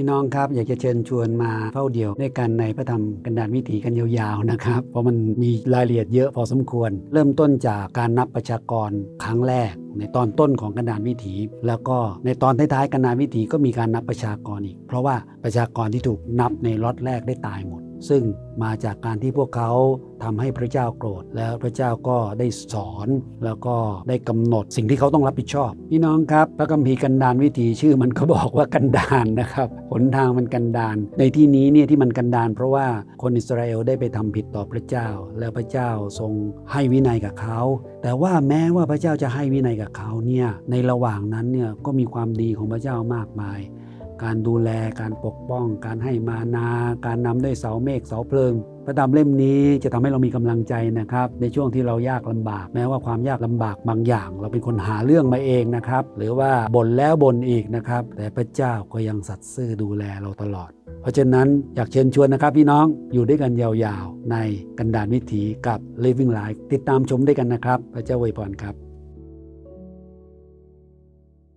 พี่น้องครับอยากจะเชิญชวนมาเฝ้าเดียวด้วยกันในพระธรรมกันดานวิถีกันยาวๆนะครับเพราะมันมีรายละเอียดเยอะพอสมควร เริ่มต้นจากการนับประชากรครั้งแรกในตอนต้นของกันดานวิถี แล้วก็ในตอนท้ายๆกันดานวิถีก็มีการนับประชากรอีก เพราะว่าประชากรที่ถูกนับในล็อตแรกได้ตายหมด ซึ่งมาจากการที่พวกเขาทำให้พระเจ้าโกรธ แล้วพระเจ้าก็ได้สอนแล้วก็ได้กำหนดสิ่งที่เขาต้องรับผิดชอบ พี่น้องครับ พระคัมภีร์กันดารวิถีชื่อมันก็บอกว่ากันดารนะครับหนทางมันกันดารในที่นี้เนี่ยที่มันกันดารเพราะว่าคนอิสราเอลได้ไปทำผิดต่อพระเจ้า แล้วพระเจ้าทรงให้วินัยกับเขา แต่ว่าแม้ว่าพระเจ้าจะให้วินัยกับเขาเนี่ยในระหว่างนั้นเนี่ยก็มีความดีของพระเจ้ามากมาย การดูแลการปกป้อง การให้มานา การนำด้วยเสาเมฆเสาเพลิง พระธรรมเล่มนี้จะทำให้เรามีกำลังใจนะครับ ในช่วงที่เรายากลำบาก แม้ว่าความยากลำบากบางอย่าง เราเป็นคนหาเรื่องมาเองนะครับ หรือว่าบ่นแล้วบ่นอีกนะครับ แต่พระเจ้าก็ยังสัตย์ซื่อดูแลเราตลอด เพราะฉะนั้นอยากเชิญชวนนะครับพี่น้องอยู่ด้วยกันยาวๆ ในกันดานวิถีกับ Living Life ติดตามชมด้วยกันนะครับ พระเจ้าอวยพรครับ